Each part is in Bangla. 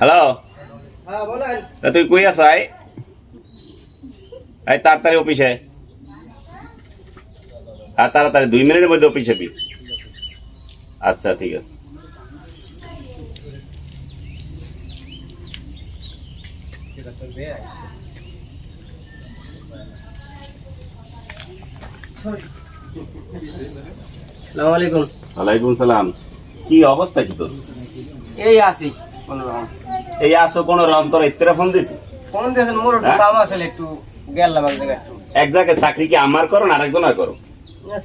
হ্যালো হ্যাঁ তুই কই আছ আই? আই তাড়াতাড়ি অফিসে আর তাড়াতাড়ি দুই মিনিটের মধ্যে অফিসে যাবি। আচ্ছা ঠিক আছে। আলাইকুম। সালাম। কি অবস্থা কি তোর? এই আসি কোনরকম এই আসো কোন রকম তোর ইত্তেরা ফোন দিছি? ফোন দিয়েছেন মোর একটু হ্যাঁ? কাম আছে একটু গেলাম এক জায়গায় একটু। এক জায়গায় চাকরি কি আমার করো না আরেকজন আর করো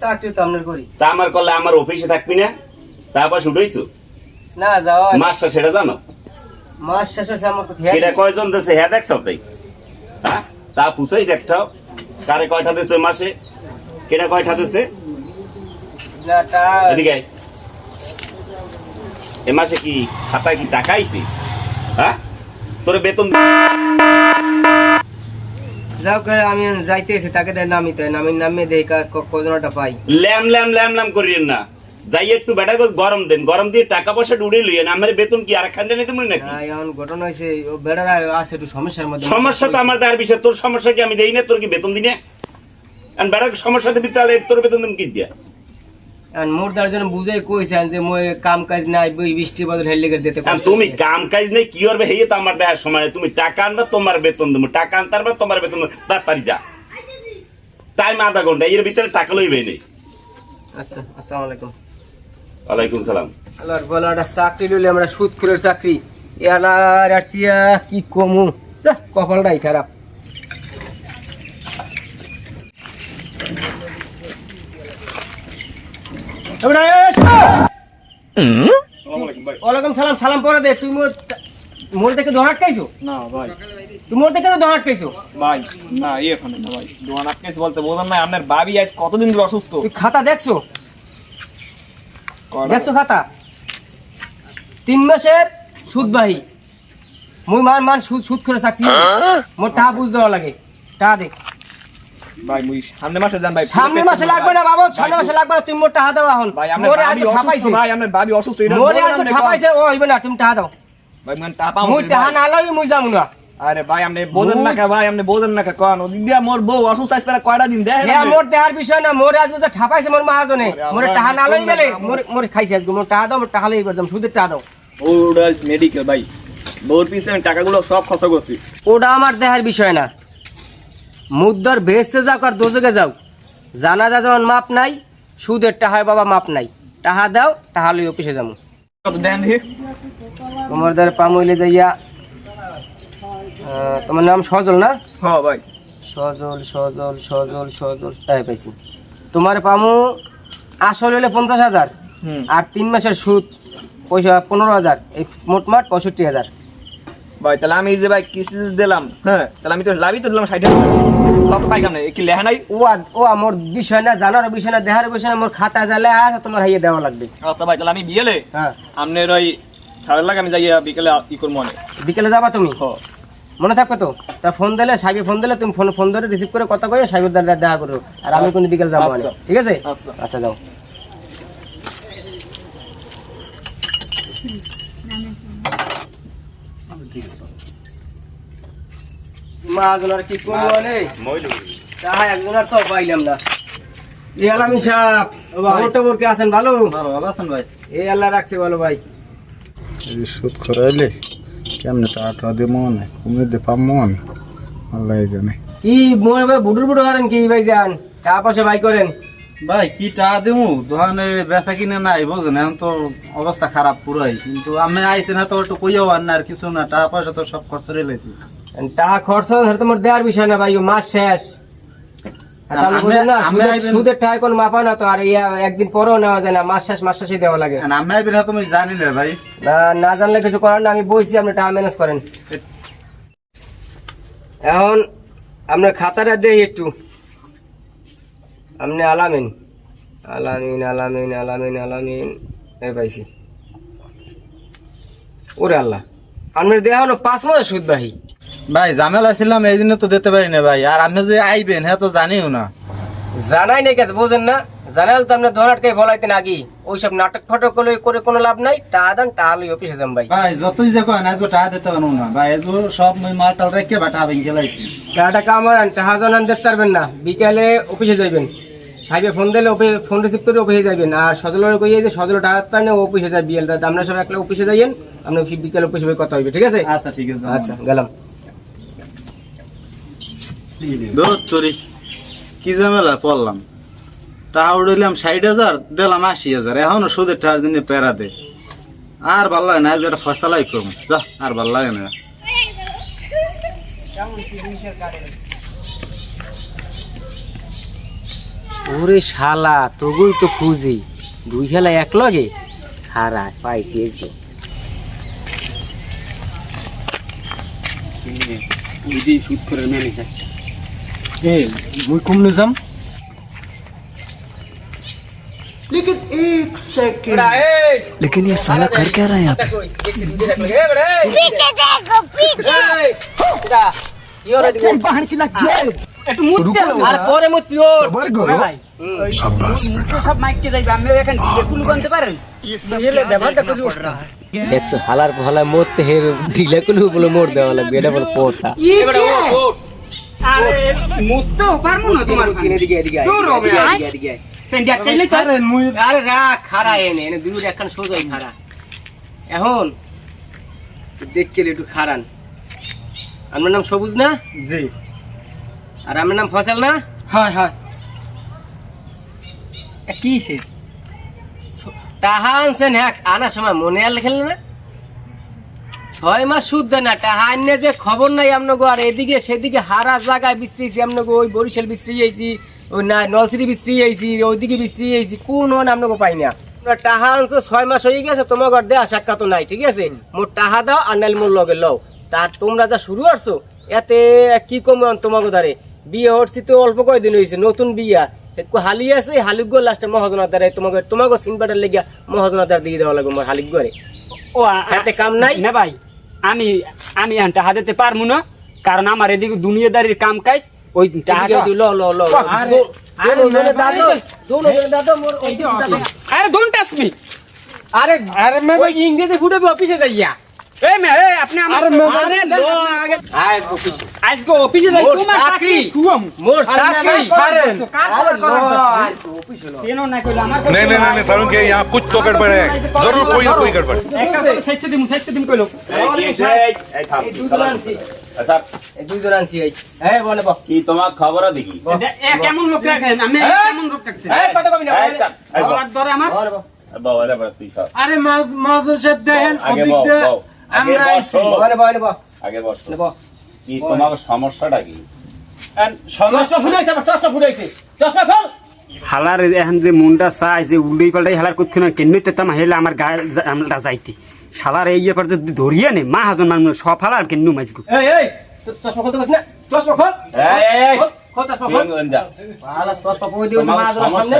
চাকরি তো আপনার করি। তা আমার করলে আমার অফিসে থাকবি না? তারপর শুটাইছো না যাওয়া মাসটা সেটা জানো? মাস শেষ হয়েছে আমার তো এটা কয়জন দেশে হ্যাঁ দেখ সবটাই। হ্যাঁ? তা পুষাইছে একটাও। কারে কয়টা দিছে ওই মাসে? কেটা কয়টা দিছে? না তা এদিকে এ মাসে কি খাতায় কি টাকা আইছে? হ্যাঁ? তোর বেতন যাও আমি যাইতেছি তাকে দেয় নামি তো নামি দেই কজনটা পাই। ল্যাম ল্যাম ল্যাম ল্যাম করিয়েন না। যাই একটু বেটা গরম দেন গরম দিয়ে টাকা পয়সা উড়ে লইয়েন আমার বেতন কি আর একখান জানি তুমি নাকি? না এখন ঘটনা হয়েছে ও বেড়ারা আছে একটু সমস্যার মধ্যে। সমস্যা তো আমার দেওয়ার বিষয় তোর সমস্যা কি আমি দেই না তোর কি বেতন দিনে আর বেটা সমস্যা দিবি তাহলে তোর বেতন দিন কি দিয়া? মোর তার জন্য বুঝাই কইছেন যে মই কাম কাজ নাই বই বৃষ্টি বদল হেলে করে দিতে তুমি কাম কাজ নেই কি করবে? তো আমার দেওয়ার সময় তুমি টাকা আনবা তোমার বেতন দেবো। টাকা আনতার তোমার বেতন দেবো। তাড়াতাড়ি যা। টাইম আধা ঘণ্টা এর ভিতরে টাকা লইবে আচ্ছা আসসালামু আলাইকুম। ওয়ালাইকুম সালাম। আল্লাহর বলা একটা চাকরি লইলে আমরা সুদ চাকরি। এলার আসিয়া কি কমু? কপালটাই খারাপ। ওয়ালাইকুম সালাম সালাম পরে দে। তুই মোর মোর থেকে দোহাট খাইছো না ভাই। তুই মোর থেকে তো দোহাট ভাই না ইয়ে এখানে না ভাই। দোকান আটকেছে বলতে বোঝেন না আপনার বাবি আজ কতদিন ধরে অসুস্থ? তুই খাতা দেখছ? দেখছ খাতা? তিন মাসের সুদবাহী। মুই মান মান সুদ সুদ করে চাকরি। মোর টাকা বুঝ দেওয়া লাগে। টাকা দেখ ভাই মুই সামনে মাসে যান ভাই সামনের মাসে লাগবে না বাবা সামনের মাসে লাগবে না তুমি মোর টাকা দাও এখন। ভাই আপনার বাবি অসুস্থ ঠাপাইছে ভাই আপনার বাবি অসুস্থ এটা মোরে বলেন আজকে আপনি ঠাপাইছে ও হইবে না তুমি টাকা দাও। ভাই টা মুই টাকা না লই মুই যাব না। আরে ভাই আপনি বোঝেন না কা ভাই আপনি বোঝেন না কা কোন। ওদিক দিয়া মোর বউ অসুস্থ আজ কয়টা দিন হ্যাঁ মোর দেহার বিষয় না মোরে আজকে যে ঠাপাইছে মোর মহাজনে মোরে টাকা না লই গেলে মোর মোর খাইছে আজকে মোর টাকা দাও মোর টাকা লই করছাম সুদের টাকা দাও। মেডিকেল ভাই। বউর পিছনে টাকাগুলো সব খরচ করছি। ওটা আমার দেহার বিষয় না। মুদ্রার ভেস্তে যাও আর দোজকে যাও। জানাজা যেমন মাপ নাই সুদের টাহায় বাবা মাপ নাই। টাহা দাও টাহা লই অফিসে যাব তোমার দ্বারা পামইলে যাইয়া তোমার নাম সজল না? হ্যাঁ ভাই। সজল সজল সজল সজল তাই পাইছি। তোমার পামু আসল হলে পঞ্চাশ হাজার আর তিন মাসের সুদ পয়সা পনেরো হাজার এই মোটমাট পঁয়ষট্টি হাজার। ভাই তাহলে আমি যে ভাই কিস্তি দিলাম হ্যাঁ তাহলে আমি তো লাভই তো দিলাম ষাট হাজার। কত পাই কি লেখা নাই? ও ও আমার বিষয় না জানার বিষয় না দেহার বিষয় না মোর খাতা জালে আছে তোমার হাইয়ে দেওয়া লাগবে। আচ্ছা ভাই তাহলে আমি বিয়েলে হ্যাঁ। ওই সাড়ে লাখ আমি যাই বিকেলে ই করব মনে বিকেলে যাবা তুমি? মনে থাকবে তো? তা ফোন দিলে সাহেব ফোন দিলে তুমি ফোন ফোন ধরে রিসিভ করে কথা কয়ে সাহেবের দ্বারা দেখা করো। আর আমি কিন্তু বিকেল যাব আচ্ছা। ঠিক আছে? আচ্ছা। কি করব নে তাহা একজনের তো পাইলাম না। এই আলামি সাহেব খবরটা কে আছেন ভালো? ভালো আছেন ভাই? এই আল্লাহ রাখছে ভালো ভাই। এই সুদ করাইলে কেমনে টাকা দিয়ে মনে কমে দিয়ে পাম মন? আল্লাহ জানে। কি মোর ভাই বুডুর বুডু করেন কি ভাই যান টাকা পয়সা ভাই করেন। ভাই কি টাকা দেবো দোকানে বেচা কিনে নাই বুঝলেন এখন তো অবস্থা খারাপ পুরাই। কিন্তু আমি আইসি না তো একটু কইও আর না আর কিছু না টাকা পয়সা তো সব খরচ করে লাইছি। টাকা খরচ ধরে তোমার দেওয়ার বিষয় না ভাই ও মাস শেষ। সুদের- টাকা কোনো মাপা না তো আর ইয়া একদিন পরেও নেওয়া যায় না মাস শেষ মাস শেষে দেওয়া লাগে। আমি না তুমি জানি না ভাই। না জানলে কিছু করার না আমি বলছি আপনি টাকা ম্যানেজ করেন। এখন আপনার খাতাটা দেই একটু। আপনি আলামিন। আলামিন আলামিন আলামিন আলামিন। এই পাইছি। ওরে আল্লাহ। আপনার দেওয়া হলো পাঁচ মাসের সুদ বাহি ভাই ঝামেলা ছিলাম এই জন্য তো দিতে পারি না ভাই। আর আপনি যে আইবেন হ্যাঁ তো জানিও না। জানাই নাই কাছে বোঝেন না? জানাল তো আপনার ধনাটকে বলাইতেন আগে। ওইসব নাটক ফাটক করে করে কোনো লাভ নাই। টাকা দেন টাকা লই অফিসে যাম ভাই। ভাই যতই যে কয় না এজো টাকা দিতে পারব না। ভাই এজো সব মই মালটাল রেখে বা টাকা ভেঙে লাইছি। টাকাটা কামান টাকা জানান দেখতে পারবেন না। বিকালে অফিসে যাইবেন। সাহেবে ফোন দিলে ওপে- ফোন রিসিভ করে অফিসে যাবেন আর সদলের কইয়ে যে সদল টাকা পান ও অফিসে যায় বিএল দাদা আমরা সব একলা অফিসে যাইয়েন আমরা বিকালে অফিসে কথা হইবে ঠিক আছে? আচ্ছা ঠিক আছে আচ্ছা গেলাম। দূর কি ঝামেলা পড়লাম। টাকা উড়াইলাম ষাট হাজার দিলাম আশি হাজার। এখনও সুদের টাকার জন্য পেরা দে। আর ভালো লাগে না যেটা ফসলাই কম যা আর ভালো লাগে না। ওরে শালা তবুই তো খুঁজি দুই খেলা এক লগে হারা পাইছি এসবে শুট করে ম্যানেজার মুই কমলে যাম लेकिन ये साला कर क्या रहा है यहाँ पे पीछे देखो আর পরে সব যাইবে আমি এখানে ফুল বানতে পারেন? এলে ব্যবহারটা করি দেখছ হালার হালার মরতে হের ঢিলা কুলু বলে মোর দেওয়া লাগবে এটা বলে পোতা আরে মুততে পারব না তোমার কিনে দিকে এদিকে দূর হবে, এদিকে আয়, আয়। এদিকে এদিকে আয়। সেন্টার চাইলে আরে রাখ খাড়া এনে এনে দুই একখান সোজাই খাড়া। এখন দেখকে একটু খাড়ান। আমার নাম সবুজ না? জি। আর আমার নাম ফসল না? হয় হয়। কি সে? টাহা আনছেন হ্যাঁ আনার সময় মনে আর লেখেন না? ছয় মাস সুদ দেয় না টাহা আনলে যে খবর নাই আপনাকে আর এদিকে সেদিকে হারা জায়গায় বৃষ্টিছি আপনাকে ওই বরিশাল বৃষ্টি আইছি ওই না নলসিটি বৃষ্টি আইছি ওইদিকে বৃষ্টি আইছি কোন হন আপনাকে পাই না। টাহা আনছো ছয় মাস হয়ে গেছে তোমার ঘর দেওয়া সাক্ষাৎ নাই ঠিক আছে? মোর টাহা দাও আর নাইলে মোর লগে লও। তার তোমরা যা শুরু করছ এতে কি কম তোমাকে ধরে বিয়ে হচ্ছি তো অল্প কয়দিন হয়েছে নতুন বিয়া। একটু হালি আছে? হালিক গো লাস্টে মহাজনার দ্বারা তোমাকে তোমাকে সিনবাটার লেগে মহাজনার দ্বারা দিয়ে দেওয়া লাগবে মোর হালিক ঘরে। ও হাতে কাম নাই? না ভাই আমি আমি এখানটা হাতে পারব না কারণ আমার এদিকে দুনিয়াদারির কাম কাজ ওই এদিকে লো লো লো আরে, দোনো জনে দাদো মোর ওইদিকে দাদো। আরে ডোন্ট টাচ মি আরে আরে মে ভাই। ইংরেজি ফুটে অফিসে যাইয়া। এই মে এই আপনি আমার আরে লো আগে আয় অফিসে আজকে অফিসে যাই মোর তোমার চাকরি। চাকরি শুয়াম মোর চাকরি ছাড়েন কার আরে লো করার অফিসে লো কেন না কইলো আমার नहीं नहीं नहीं नहीं सारुण के यहाँ कुछ तो गड़बड़ है जरूर कोई ना कोई गड़बड़ একটা করে শেষে দিমু শেষে দিম কইলো এই কি হয়েছে? এই, এই থাম, এই দুজন খালাস আনছি। করতে। আচ্ছা, এই দুইজন আনছি এই হ্যাঁ বলে বল কি তোমার খবর দেখি এ কেমন লোক রাখেন আমি কেমন লোক রাখছি এই কত কবি না এই, থাম, এই বল। আর ধরে আমার বল বল বাবা, এরা বড় তুই সর। আরে মাজন সাহেব দেখেন আগে বল, বল। আগে বসো। বলে বল বল আগে বসো। কি তোমার সমস্যাটা কি? চশমা ফুটাইছে আবার চশমা ফুটাইছে। চশমা ফেল। হালার এখন যে মুন্ডা চাই যে পাল্টাই হালার করতে না কেন তেতাম হেলে আমার গায়ে আমরা যাইতি। শালার এই ব্যাপার যদি ধরিয়ে নে মা হাজন মানুষ সব হালার কেন মাইজগু এই এই চশমা খুলতে না? চশমা খোল। এই, এই, এই। খোল, খোল চশমা খোল। কেন যা? ভালো চশমা পরে দিও মা তোমার সামনে।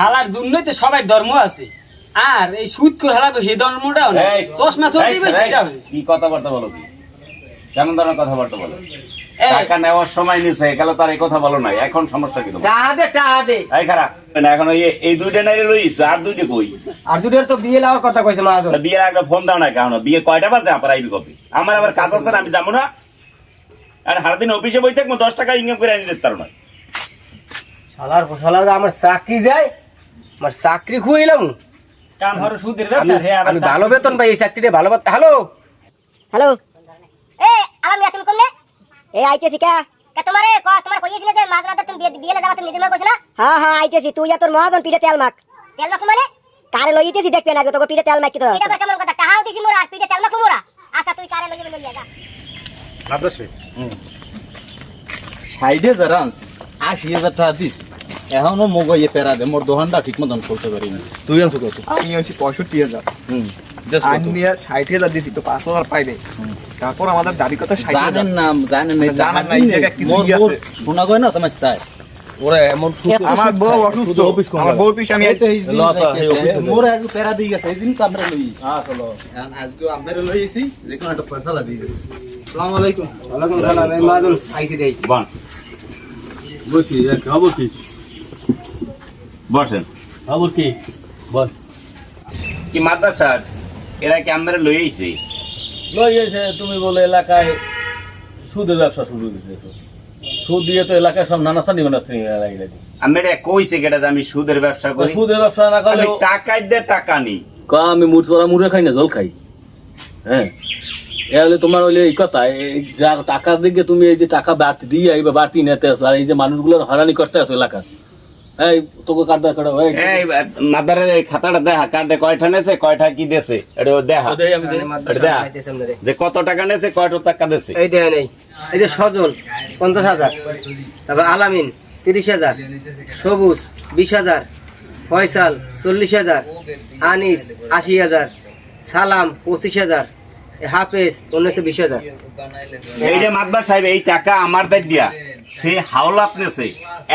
হালার দুর্নীতি সবাই ধর্ম আছে। আর এই সুদ করে হালার হে ধর্মটাও না চশমা বেশি কি কথাবার্তা বলো কি কেমন ধরনের কথাবার্তা বলো? টাকা নেওয়ার সময় নিছে একালে তার এই কথা বলো নাই। এখন সমস্যা কি তোমার? এই খারাপ না এখন ওই এই দুইটা লইছ আর দুইটা কই? আর দুটোর তো বিয়ে লাওয়ার কথা কইছে মা একটা ফোন দাও না কেন? বিয়ে কয়টা বাজে আমার আইবি কপি আমার আবার কাজ আছে না আমি যাব না? আর সারাদিন অফিসে বই থাকব দশ টাকা ইনকাম করে আনি দিতে পারো না। শালার শালার আমার চাকরি যায় আমার চাকরি খুইলাম কাম হরো সুদের ব্যবসা হে আমি ভালো বেতন পাই এই চাকরিতে ভালো হ্যালো? হ্যালো? এ আমি তুমি করলে এ আইতেছি কে? কে তোমারে? ক তোমার কইছিস যে মাছ রাতে তুমি বিয়ে বিয়ে যাবা তুমি নিজের মনে কইছিস হ্যাঁ হ্যাঁ আইতেছি। তুই আর তোর মহাজন পিঠে তেল মাখ। তেল মাখ মানে? কারে লইতেছি দেখবে না তোকে পিঠে তেল মাখ কি তোর এটা কেমন কথা? টাহাও দিছি মোরা আর পিঠে তেল মাখ মোরা? আচ্ছা তুই কারে লইবে লইয়া যা। আদর্শে ষাট হাজার আনছি আশি হাজার টাকা দিস এখনও মগইয়ে পেরা দে মোর দোকানটা ঠিক মতন খুলতে পারি না। তুই আনছো কত? আমি হচ্ছে পঁয়ষট্টি হাজার। হুম ষাট হাজার দিছি তো পাঁচ হাজার পাইবে তারপর আমাদের দাবি কথা জানেন না জানেন না জানেন না, এই জায়গায় কিছু মোর ই আছে। মোর শোনা গয় না তোমার চাই আমার বউ অসুস্থ। আমার বউর পিছনে আমি এই তো এই দিন যাইতেছে, মোর আজকে পেরা দিয়ে গেছে তো আমরা লইছি। হ্যাঁ চলো আজকে আমরা লইছি যে কোনো একটা ফয়সালা দিয়ে গেছে আসসালামু আলাইকুম। ওয়ালাইকুম সালাম এই মাদুল। আইছি দেই বল বলছি খবর কি? বসেন। খবর কি? বল কি মাদ্রাসার? এরা কি আমরা লই আইছে? লই এসে তুমি বলে এলাকায় সুদের ব্যবসা শুরু করেছ সুদ দিয়ে তো এলাকায় সব নানা সানি বানাচ্ছি লাগিয়ে দিচ্ছে আমি এটা কইছে কেটা আমি সুদের ব্যবসা করি? সুদের ব্যবসা না করলে টাকা দিয়ে টাকা নিই ক আমি মুড় চড়া মুড়ে খাই না জল খাই। হ্যাঁ? এ হলে তোমার হলে এই কথা এই যা টাকার দিকে তুমি এই যে টাকা বাড়তি দিয়ে এই বা বাড়তি নিতে আসো আর এই যে মানুষগুলোর হরানি করতে আসো এলাকার এই তোকে কাটা এই এই মাদারের এই খাতাটা দেখা কার্ডে কয়টা নেছে কয়টা কি দেছে এটা দেখা। দেখা। যে কত টাকা নেছে কয়টা টাকা দেছে। এই দেখেন এই এই যে সজল পঞ্চাশ হাজার। তারপর আলামিন তিরিশ হাজার। সবুজ বিশ হাজার। ফয়সাল চল্লিশ হাজার। আনিস আশি হাজার। সালাম পঁচিশ হাজার। হাফেজ উনিশশো বিশ হাজার। এই যে মাদবার সাহেব এই টাকা আমার দায় দিয়া। সে হাওলাত নেছে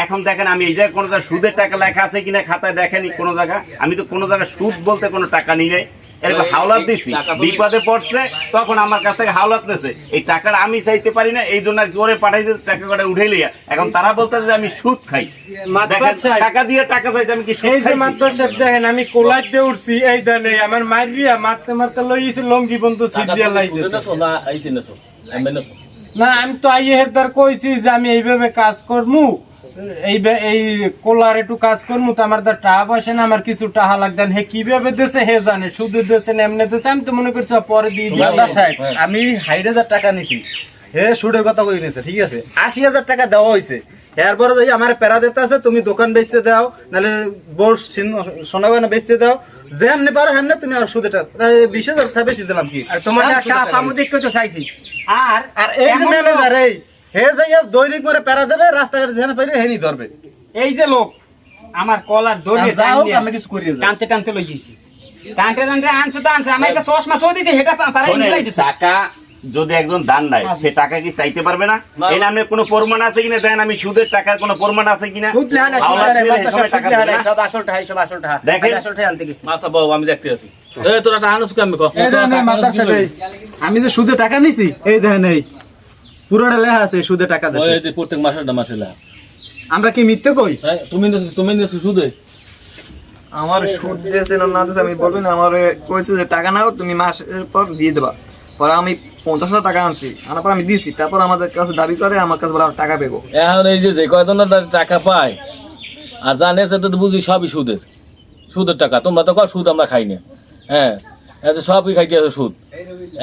এখন দেখেন আমি এই জায়গায় কোনো জায়গায় সুদের টাকা লেখা আছে কিনা খাতায় দেখেনি কোনো জায়গা আমি তো কোনো জায়গায় সুদ বলতে কোনো টাকা নিই নাই। এরকম হাওলাত দিছি। বিপদে পড়ছে তখন আমার কাছ থেকে হাওলাত নেছে এই টাকাটা আমি চাইতে পারি না এই জন্য পাঠাইছে টাকা কটা উঠে লিয়া এখন তারা বলতেছে যে আমি সুদ খাই। টাকা দিয়ে টাকা চাইছে আমি কি সুদ এই যে? মাতবার সাহেব দেখেন আমি কোলার দিয়ে উঠছি এই দেন আমার মার বিয়া মারতে মারতে লইছি লঙ্গি বন্ধু না এই না, আমি তো আইয়ে হেরদার কইছি যে আমি এইভাবে কাজ করমু। এই এই কোলার একটু কাজ করমু, তো আমার দা টাকা পয়সা না, আমার কিছু টাকা লাগতেন হে কীভাবে দেছে হে জানে শুধু না, এমনি দেছে, আমি তো মনে করছি পরে দিয়ে দিই। দাদা সাহেব, আমি ষাট হাজার টাকা নিছি। হে সুদের কথা কই নিছে, ঠিক আছে? আশি হাজার টাকা দেওয়া হয়েছে এরপরে যাই আমার প্যারা দিতে আছে তুমি দোকান বেচতে দাও নাহলে বোর সোনা গয়না বেচতে দাও। যেমনি পারো হেমনে তুমি আর এই বিশ হাজার টাকা বেশি দিলাম কি? আর তোমার তো চাইছি। আর আর এই যে ম্যানেজার এই হে যাই দৈনিক মরে প্যারা দেবে রাস্তাঘাটে যেখানে পাইলে হেনি ধরবে। এই যে লোক আমার কলার দড়িয়ে আর যা হোক, টান আমি কিছু যাই। টানতে টানতে লই গেছি টানতে টানতে আনছে তো আনছে আমার একটা চশমা চো দিছে হেটা পারাই শোনেন, মিলাই দিছে টাকা যদি একজন দান নাই সে টাকা কি চাইতে পারবে না? এই নামে কোনো প্রমাণ আছে কিনা? দেন আমি সুদের টাকার কোনো প্রমাণ আছে কিনা। আমি যে সুদে টাকা নিছি এই দেখেন এই পুরোটা লেখা আছে সুদে টাকা দেয় প্রত্যেক মাসের মাসে লা আমরা কি মিথ্যে কই? তুমি তুমি সুদে? আমার সুদ দিয়েছে না না আমি বলব না আমার কইছে যে টাকা নাও তুমি মাসের পর দিয়ে দেবা। পরে আমি পঞ্চাশ হাজার টাকা আনছি। আনার পর আমি দিয়েছি তারপর আমাদের কাছে দাবি করে আমার কাছে বলে আমার টাকা পেবো? এখন এই যে যে কয়জন টাকা পায় আর জানে সে তো বুঝি সবই সুদের। সুদের টাকা। তোমরা তো কও সুদ আমরা খাই না। হ্যাঁ এত সবই খাইতে আছে সুদ।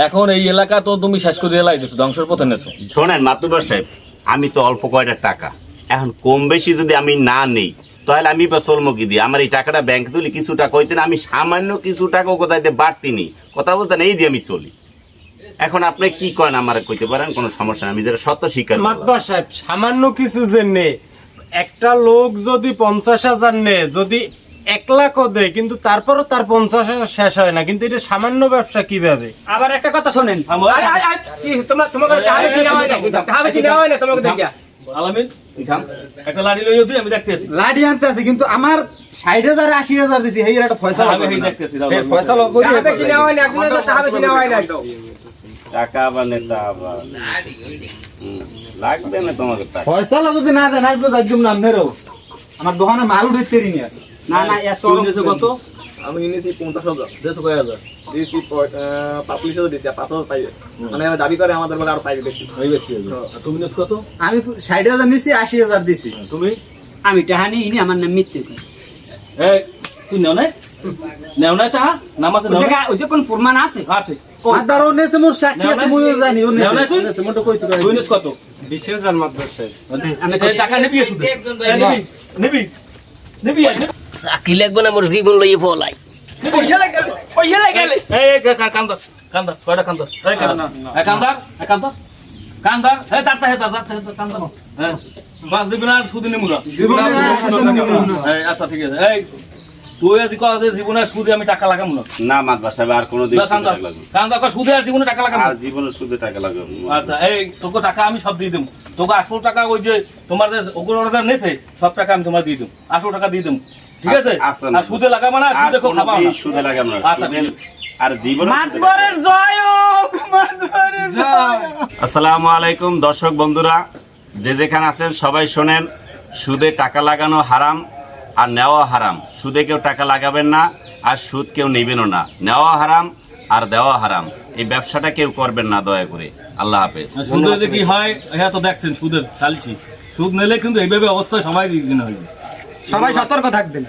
এখন এই এলাকা তো তুমি শেষ করে এলাই দিছো ধ্বংসের পথে নেছো। শোনেন মাতুবার সাহেব আমি তো অল্প কয়টা টাকা। এখন কম বেশি যদি আমি না নেই তাহলে আমি বা চলমো কি দিয়ে আমার এই টাকাটা ব্যাংক তুলি কিছু টাকা হইতে না আমি সামান্য কিছু টাকা কোথায় দিয়ে বাড়তি নেই। কথা বলতেন এই দিয়ে আমি চলি। এখন আপনি কি করেন আমার কইতে পারেন? কোনো সমস্যা নেই। আমি যেটা সত্য স্বীকার। মাতবার সাহেব সামান্য কিছু যে নে একটা লোক যদি পঞ্চাশ হাজার নে যদি এক লাখও দেয় কিন্তু তারপরও তার পঞ্চাশ হাজার শেষ হয় না কিন্তু এটা সামান্য ব্যবসা কীভাবে? আবার একটা কথা শোনেন। তোমরা তোমাকে আলামিন একটা লাড়ি লইও তুই আমি লাডি আনতে আছে কিন্তু আমার ষাট হাজার আশি হাজার দিছি এই একটা ফয়সালা আমি করবে এই না। দেখতেছি, দাও, এই দাও, ফয়সালা বেশি নেওয়া হয় না? একজন টাকা বেশি নেওয়া হয় না টাকা আবার নেতা আবার লাগবে না তোমাকে টাকা। ফয়সালা যদি না দেন আসবে যাইজুম না আপনারও আমার দোকানে মাল উঠে নি না না এত কত? আমি নিয়েছি পঞ্চাশ হাজার। দেড়শো কয় হাজার? দিয়েছি পাঁচচল্লিশ হাজার দিয়েছি পাঁচ হাজার পাইবে। মানে দাবি করে আমাদের বলে আরও পাইবে বেশি। এই বেশি হয়ে তুমি নিয়েছো কত? আমি ষাট হাজার নিছি আশি হাজার দিছি। তুমি? আমি টাকা নিই নি আমার নাম মিথ্যে এই তুই নেও নাই? নেও নাই টাকা নাম আছে ওই ওই যে কোন প্রমাণ আছে? আছে। মাদার ও নেছে মোর সাক্ষী আছে মুইও জানি ও নেও নাই তুই? নেছে মোটো কইছে কত? বিশ হাজার সাহেব। এই টাকা নিবি শুধু এই নিবি। নিবি। নিবি এই চাকরি লাগবে না মোর জীবন লইয়ে পলাই। ওই হেলে গেলে ওই এই এই, কা- কান্দার কান্দার কয়টা কান্দার? এই কান্দার এই কান্দার এই কান্দার কান্দার এই তারটা হে হ্যাঁ বাস দিবি না আচ্ছা ঠিক আছে। এই তুই আজ যে জীবনে সুদে আমি টাকা লাগাম না? না মাতবার সাহেব আর কোনো দিন টাকা লাগবে কান্দার কয় সুদে আর জীবনে টাকা লাগাম না। আর জীবনে সুদে টাকা লাগবে আচ্ছা এই তোকে টাকা আমি সব দিয়ে দেবো। তোকে আসল টাকা ওই যে তোমার ওগুলো অর্ডার নেছে সব টাকা আমি তোমার দিয়ে দেবো। আসল টাকা দিয়ে দেবো। ঠিক আছে? আচ্ছা না। আর সুদে লাগাবো না সুদে খাবা না। সুদে লাগাম না। আচ্ছা, আর জীবনে মাতবরের জয় হোক মাতবরের জয়। আসসালামু আলাইকুম দর্শক বন্ধুরা। যে যেখানে আছেন সবাই শোনেন সুদে টাকা লাগানো হারাম। আর নেওয়া হারাম। সুদে কেউ টাকা লাগাবেন না আর সুদ কেউ নেবেনও না। নেওয়া হারাম আর দেওয়া হারাম। এই ব্যবসাটা কেউ করবেন না দয়া করে। আল্লাহ হাফেজ। সুদের যে কি হয় হ্যাঁ তো দেখছেন সুদের চালছি। সুদ নিলে কিন্তু এইভাবে অবস্থা সবাই হইবে সবাই সতর্ক থাকবেন।